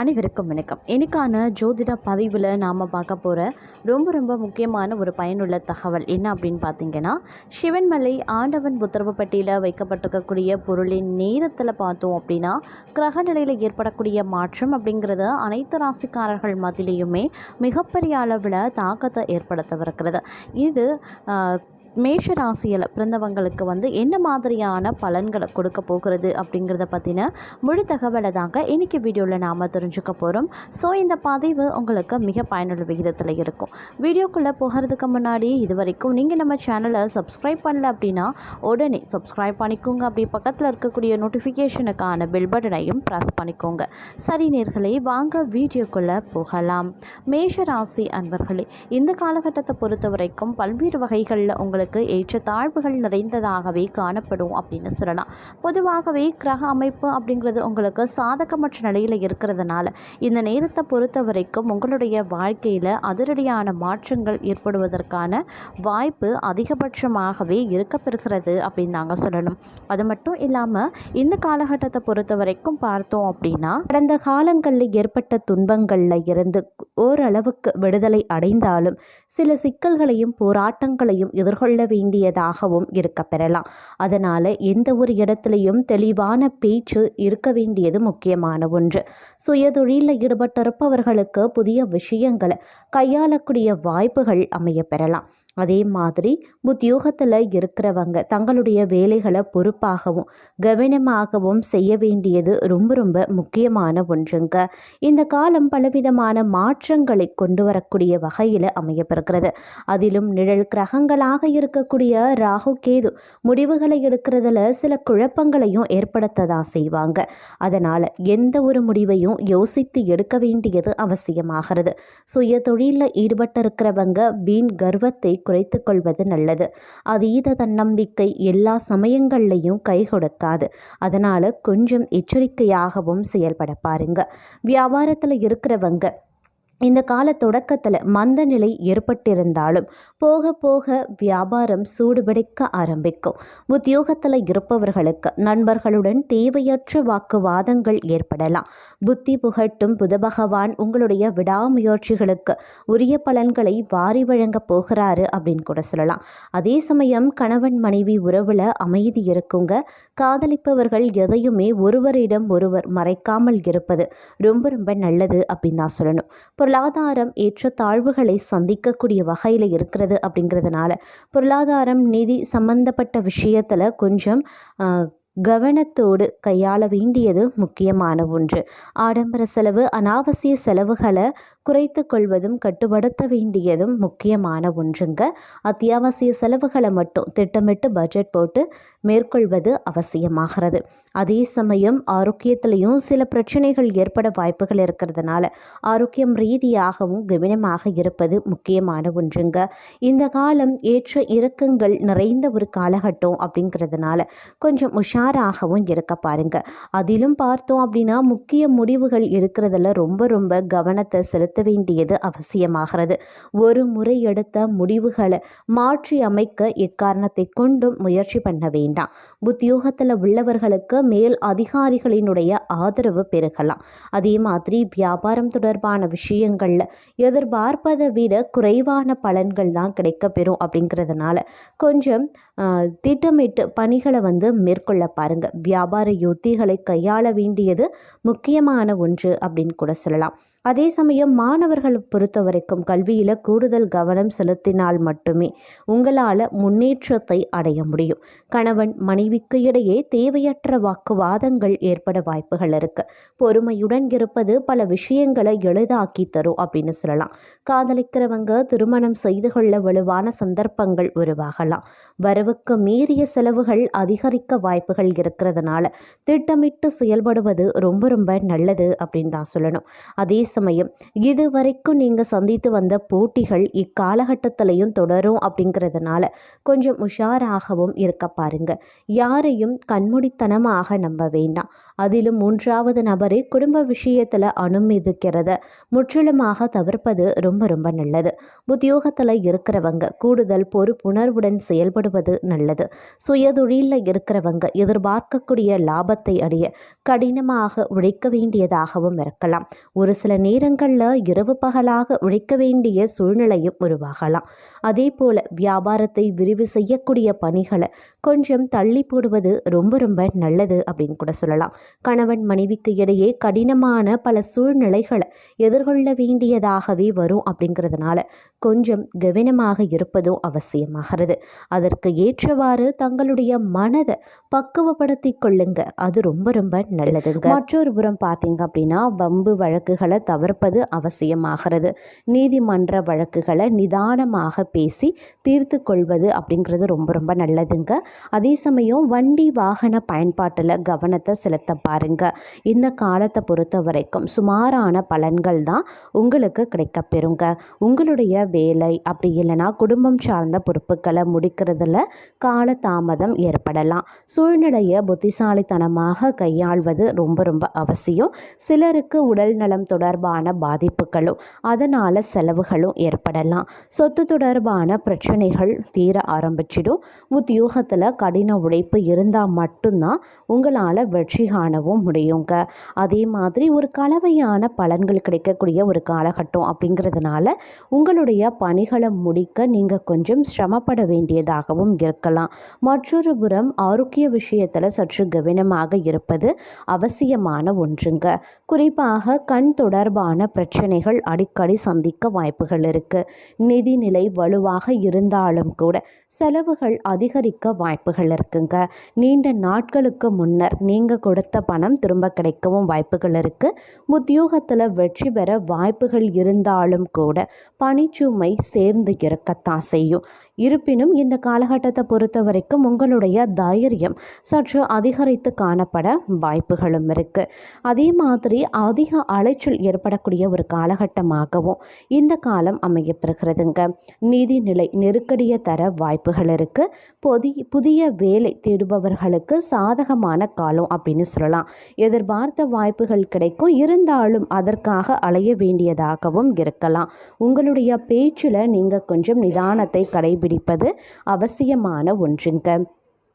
அனைவருக்கும் வணக்கம். எனக்கான ஜோதிட பதிவில் நாம் பார்க்க போகிற ரொம்ப ரொம்ப முக்கியமான ஒரு பயனுள்ள தகவல் என்ன அப்படின்னு பார்த்தீங்கன்னா சிவன்மலை ஆண்டவன் உத்தரவுப்பட்டியில் வைக்கப்பட்டிருக்கக்கூடிய பொருளின் நேரத்தில் பார்த்தோம் அப்படின்னா கிரக நிலையில் ஏற்படக்கூடிய மாற்றம் அப்படிங்கிறது அனைத்து ராசிக்காரர்கள் மத்தியிலையுமே மிகப்பெரிய அளவில் தாக்கத்தை ஏற்படுத்தவிருக்கிறது. இது மேஷ ராசியில் பிறந்தவங்களுக்கு வந்து என்ன மாதிரியான பலன்களை கொடுக்க போகிறது அப்படிங்கிறத பற்றின முழு தகவலை தாங்க இன்றைக்கி வீடியோவில் நாம் தெரிஞ்சுக்க போகிறோம் ஸோ இந்த பதிவு உங்களுக்கு மிக பயனுள்ள விகிதத்தில் இருக்கும். வீடியோக்குள்ளே போகிறதுக்கு முன்னாடி இது வரைக்கும் நீங்கள் நம்ம சேனலை சப்ஸ்கிரைப் பண்ணல அப்படின்னா உடனே சப்ஸ்கிரைப் பண்ணிக்கோங்க. அப்படி பக்கத்தில் இருக்கக்கூடிய நோட்டிஃபிகேஷனுக்கான பெல் பட்டனையும் ப்ரெஸ் பண்ணிக்கோங்க. சரி நேர்களே வாங்க வீடியோக்குள்ளே போகலாம். மேஷ ராசி அன்பர்களே இந்த காலகட்டத்தை பொறுத்த வரைக்கும் பல்வேறு வகைகளில் உங்களுக்கு ஏற்ற தாழ்வுகள் நிறைந்ததாகவே காணப்படும் அப்படின்னு சொல்லலாம். பொதுவாகவே கிரக அமைப்பு அப்படிங்கிறது உங்களுக்கு சாதகமற்ற நிலையில் இருக்கிறதுனால இந்த நேரத்தை பொறுத்த வரைக்கும் உங்களுடைய வாழ்க்கையில் அதிரடியான மாற்றங்கள் ஏற்படுவதற்கான வாய்ப்பு அதிகபட்சமாகவே இருக்கப்பெறுகிறது அப்படின்னு நாங்கள் சொல்லணும். அது மட்டும் இல்லாமல் இந்த காலகட்டத்தை பொறுத்த வரைக்கும் பார்த்தோம் அப்படின்னா கடந்த காலங்களில் ஏற்பட்ட துன்பங்களில் இருந்து ஓரளவுக்கு விடுதலை அடைந்தாலும் சில சிக்கல்களையும் போராட்டங்களையும் எதிர்கொள்ள வேண்டியதாகவும் இருக்க பெறலாம். அதனால் எந்த ஒரு இடத்துலையும் தெளிவான பேச்சு இருக்க வேண்டியது முக்கியமான ஒன்று. சுயதொழிலில் ஈடுபட்டிருப்பவர்களுக்கு புதிய விஷயங்களை கையாளக்கூடிய வாய்ப்புகள் அமைய பெறலாம். அதே மாதிரி உத்தியோகத்தில் இருக்கிறவங்க தங்களுடைய வேலைகளை பொறுப்பாகவும் கவனமாகவும் செய்ய வேண்டியது ரொம்ப ரொம்ப முக்கியமான ஒன்றுங்க. இந்த காலம் பலவிதமான மாற்றங்களை கொண்டு வரக்கூடிய வகையில் அமையப்பெறுகிறது. அதிலும் நிழல் கிரகங்களாக இருக்கக்கூடிய ராகு கேது முடிவுகளை எடுக்கிறதுல சில குழப்பங்களையும் ஏற்படுத்த தான் செய்வாங்க. அதனால் எந்த ஒரு முடிவையும் யோசித்து எடுக்க வேண்டியது அவசியமாகிறது. சுய தொழிலில் ஈடுபட்டிருக்கிறவங்க வீண் கர்வத்தை குறைத்து கொள்வது நல்லது. அதீத தன்னம்பிக்கை எல்லா சமயங்கள்லையும் கை கொடுக்காது அதனால் கொஞ்சம் எச்சரிக்கையாகவும் செயல்பட பாருங்க. வியாபாரத்தில் இருக்கிறவங்க இந்த கால தொடக்கத்தில் மந்த நிலை ஏற்பட்டிருந்தாலும் போக போக வியாபாரம் சூடுபிடிக்க ஆரம்பிக்கும். உத்தியோகத்தில் இருப்பவர்களுக்கு நண்பர்களுடன் தேவையற்ற வாக்குவாதங்கள் ஏற்படலாம். புத்தி புகட்டும் புத பகவான் உங்களுடைய விடாமுயற்சிகளுக்கு உரிய பலன்களை வாரி வழங்க போகிறாரு அப்படின்னு கூட சொல்லலாம். அதே சமயம் கணவன் மனைவி உறவில் அமைதி இருக்குங்க. காதலிப்பவர்கள் எதையுமே ஒருவரிடம் ஒருவர் மறைக்காமல் இருப்பது ரொம்ப ரொம்ப நல்லது அப்படின்னு தான் சொல்லணும். பொருளாதாரம் ஏற்ற தாழ்வுகளை சந்திக்கக்கூடிய வகையில் இருக்கிறது அப்படிங்கிறதுனால பொருளாதாரம் நிதி சம்பந்தப்பட்ட விஷயத்தில் கொஞ்சம் கவனத்தோடு கையாள வேண்டியது முக்கியமான ஒன்று. ஆடம்பர செலவு அனாவசிய செலவுகளை குறைத்து கொள்வதும் கட்டுப்படுத்த வேண்டியதும் முக்கியமான ஒன்றுங்க. அத்தியாவசிய செலவுகளை மட்டும் திட்டமிட்டு பட்ஜெட் போட்டு மேற்கொள்வது அவசியமாகிறது. அதே சமயம் ஆரோக்கியத்திலையும் சில பிரச்சனைகள் ஏற்பட வாய்ப்புகள் இருக்கிறதுனால ஆரோக்கியம் ரீதியாகவும் கவனமாக இருப்பது முக்கியமான ஒன்றுங்க. இந்த காலம் ஏற்ற இறக்கங்கள் நிறைந்த ஒரு காலகட்டம் அப்படிங்கிறதுனால கொஞ்சம் உஷாராகவும் இருக்க பாருங்க. அதிலும் பார்த்தோம் அப்படின்னா முக்கிய முடிவுகள் எடுக்கிறதுல ரொம்ப ரொம்ப கவனத்தை செலுத்த வேண்டியது அவசியமாகிறது. ஒரு முறை எடுத்த முடிவுகளை மாற்றி அமைக்க எக்காரணத்தை கொண்டும் முயற்சி பண்ண வேண்டாம். உத்தியோகத்தில் உள்ளவர்களுக்கு மேல் அதிகாரிகளினுடைய ஆதரவு பெருகலாம். அதே மாதிரி வியாபாரம் தொடர்பான விஷயங்களில் எதிர்பார்ப்பதை விட குறைவான பலன்கள் தான் கிடைக்கப்பெறும் அப்படிங்கிறதுனால கொஞ்சம் திட்டமிட்டு பணிகளை வந்து மேற்கொள்ள பாருங்க. வியாபார யுத்திகளை கையாள வேண்டியது முக்கியமான ஒன்று அப்படின்னு கூட சொல்லலாம். அதே சமயம் மாணவர்களை பொறுத்த வரைக்கும் கல்வியில் கூடுதல் கவனம் செலுத்தினால் மட்டுமே உங்களால் முன்னேற்றத்தை அடைய முடியும். கணவன் மனைவிக்கு இடையே தேவையற்ற வாக்குவாதங்கள் ஏற்பட வாய்ப்புகள் இருக்கு. பொறுமையுடன் இருப்பது பல விஷயங்களை எளிதாக்கி தரும் அப்படின்னு சொல்லலாம். காதலிக்கிறவங்க திருமணம் செய்து கொள்ள வலுவான சந்தர்ப்பங்கள் உருவாகலாம். வரவுக்கு மீறிய செலவுகள் அதிகரிக்க வாய்ப்புகள் இருக்கிறதுனால திட்டமிட்டு செயல்படுவது ரொம்ப ரொம்ப நல்லது அப்படின்னு தான் சொல்லணும். அதே சமயம். இதுவரைக்கும் நீங்கள் சந்தித்து வந்த போட்டிகள் இக்காலகட்டத்திலையும் தொடரும் அப்படிங்கிறதுனால கொஞ்சம் உஷாராகவும் இருக்க பாருங்க. யாரையும் கண்மூடித்தனமாக நம்ப வேண்டாம். அதிலும் மூன்றாவது நபரை குடும்ப விஷயத்தில் அனுமதிக்கிறத முற்றிலுமாக தவிர்ப்பது ரொம்ப ரொம்ப நல்லது. உத்தியோகத்தில் இருக்கிறவங்க கூடுதல் பொறுப்புணர்வுடன் செயல்படுவது நல்லது. சுயதொழிலில் இருக்கிறவங்க எதிர்பார்க்கக்கூடிய லாபத்தை அடைய கடினமாக உழைக்க வேண்டியதாகவும் இருக்கலாம். ஒரு சில நேரங்களில் இரவு பகலாக உழைக்க வேண்டிய சூழ்நிலையும் உருவாகலாம். அதே போல் வியாபாரத்தை விரிவு செய்யக்கூடிய பணிகளை கொஞ்சம் தள்ளி போடுவது ரொம்ப ரொம்ப நல்லது அப்படின்னு கூட சொல்லலாம். கணவன் மனைவிக்கு இடையே கடினமான பல சூழ்நிலைகளை எதிர்கொள்ள வேண்டியதாகவே வரும் அப்படிங்கிறதுனால கொஞ்சம் கவனமாக இருப்பதும் அவசியமாகிறது. அதற்கு ஏற்றவாறு தங்களுடைய மனதை பக்குவப்படுத்தி கொள்ளுங்க. அது ரொம்ப ரொம்ப நல்லதுங்க. மற்றொரு புறம் பார்த்தீங்க அப்படின்னா வம்பு வழக்குகளை தவிர்ப்பது அவசியமாகிறது. நீதிமன்ற வழக்குகளை நிதானமாக பேசி தீர்த்து கொள்வது அப்படிங்கிறது ரொம்ப ரொம்ப நல்லதுங்க. அதே சமயம் வண்டி வாகன பயன்பாட்டில் கவனத்தை செலுத்த பாருங்க. இந்த காலத்தை பொறுத்த வரைக்கும் சுமாரான பலன்கள் தான் உங்களுக்கு கிடைக்கப்பெறுங்க. உங்களுடைய வேலை அப்படி இல்லைன்னா குடும்பம் சார்ந்த பொறுப்புகளை முடிக்கிறதுல கால தாமதம் ஏற்படலாம். சூழ்நிலையை புத்திசாலித்தனமாக கையாள்வது ரொம்ப ரொம்ப அவசியம். சிலருக்கு உடல் நலம் தொடர்பான பாதிப்புகளும் அதனால் செலவுகளும் ஏற்படலாம். சொத்து தொடர்பான பிரச்சனைகள் தீர ஆரம்பிச்சிடும். உத்தியோகத்தில் கடின உழைப்பு இருந்தால் மட்டும்தான் உங்களால் வெற்றி காணவும் முடியுங்க. அதே மாதிரி ஒரு கலவையான பலன்கள் கிடைக்கக்கூடிய ஒரு காலகட்டம் அப்படிங்கிறதுனால உங்களுடைய பணிகளை முடிக்க நீங்கள் கொஞ்சம் சிரமப்பட வேண்டியதாகவும் இருக்கலாம். மற்றொரு புறம் ஆரோக்கிய விஷயத்தில் சற்று கவனமாக இருப்பது அவசியமான ஒன்றுங்க. குறிப்பாக கண் தொடர்பான பிரச்சனைகள் அடிக்கடி சந்திக்க வாய்ப்புகள் இருக்குது நிதிநிலை வலுவாக இருந்தாலும் கூட செலவுகள் அதிகரிக்க வாய்ப்புகள் இருக்குங்க. நீண்ட நாட்களுக்கு முன்னர் நீங்கள் கொடுத்த பணம் திரும்ப கிடைக்கவும் வாய்ப்புகள் இருக்குது உத்தியோகத்தில் வெற்றி பெற வாய்ப்புகள் இருந்தாலும் கூட பணிச்சுமை சேர்ந்து இருக்கத்தான் செய்யும். இருப்பினும் இந்த காலகட்டத்தை பொறுத்த வரைக்கும் உங்களுடைய தைரியம் சற்று அதிகரித்து காணப்பட வாய்ப்புகளும் இருக்குது அதே மாதிரி அதிக அலைச்சல் ஏற்படக்கூடிய ஒரு காலகட்டமாகவும் இந்த காலம் அமையப்பெறுகிறதுங்க. நிதிநிலை நெருக்கடியை தர வாய்ப்புகள் இருக்குது புதிய புதிய வேலை தேடுபவர்களுக்கு சாதகமான காலம் அப்படின்னு சொல்லலாம். எதிர்பார்த்த வாய்ப்புகள் கிடைக்கும். இருந்தாலும் அதற்காக அலைய வேண்டியதாகவும் இருக்கலாம். உங்களுடைய பேச்சில் நீங்கள் கொஞ்சம் நிதானத்தை கடைபிடிப்பது அவசியமான ஒன்றுங்க.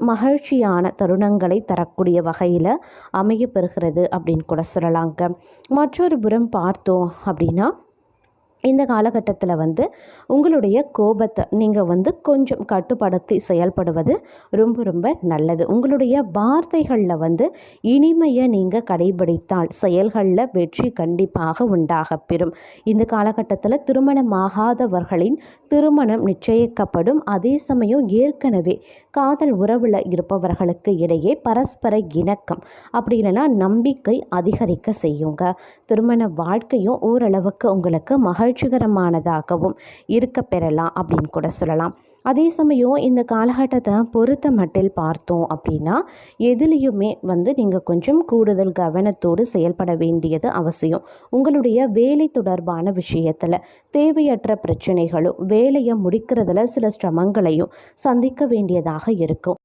மகிழ்ச்சியான தருணங்களை தரக்கூடிய வகையில் அமையப்பெறுகிறது அப்படின்னு கூட சொல்லலாங்க. மற்றொரு புறம் பார்த்தோம் அப்படின்னா இந்த காலகட்டத்தில் வந்து உங்களுடைய கோபத்தை நீங்கள் வந்து கொஞ்சம் கட்டுப்படுத்தி செயல்படுவது ரொம்ப ரொம்ப நல்லது. உங்களுடைய வார்த்தைகளில் வந்து இனிமையை நீங்கள் கடைபிடித்தால் செயல்களில் வெற்றி கண்டிப்பாக உண்டாக பெறும். இந்த காலகட்டத்தில் திருமணமாகாதவர்களின் திருமணம் நிச்சயிக்கப்படும். அதே சமயம் ஏற்கனவே காதல் உறவில் இருப்பவர்களுக்கு இடையே பரஸ்பர இணக்கம் அப்படி இல்லைன்னா நம்பிக்கை அதிகரிக்க செய்யுங்க. திருமண வாழ்க்கையும் ஓரளவுக்கு உங்களுக்கு மகிழ்ச்சிகரமானதாகவும் இருக்க பெறலாம் அப்படின்னு கூட சொல்லலாம். அதே சமயம் இந்த காலகட்டத்தை பொறுத்த மட்டில் பார்த்தோம் அப்படின்னா எதுலேயுமே வந்து நீங்கள் கொஞ்சம் கூடுதல் கவனத்தோடு செயல்பட வேண்டியது அவசியம். உங்களுடைய வேலை தொடர்பான விஷயத்தில் தேவையற்ற பிரச்சனைகளும் வேலையை முடிக்கிறதுல சில சிரமங்களையும் சந்திக்க வேண்டியதாக இருக்கும்.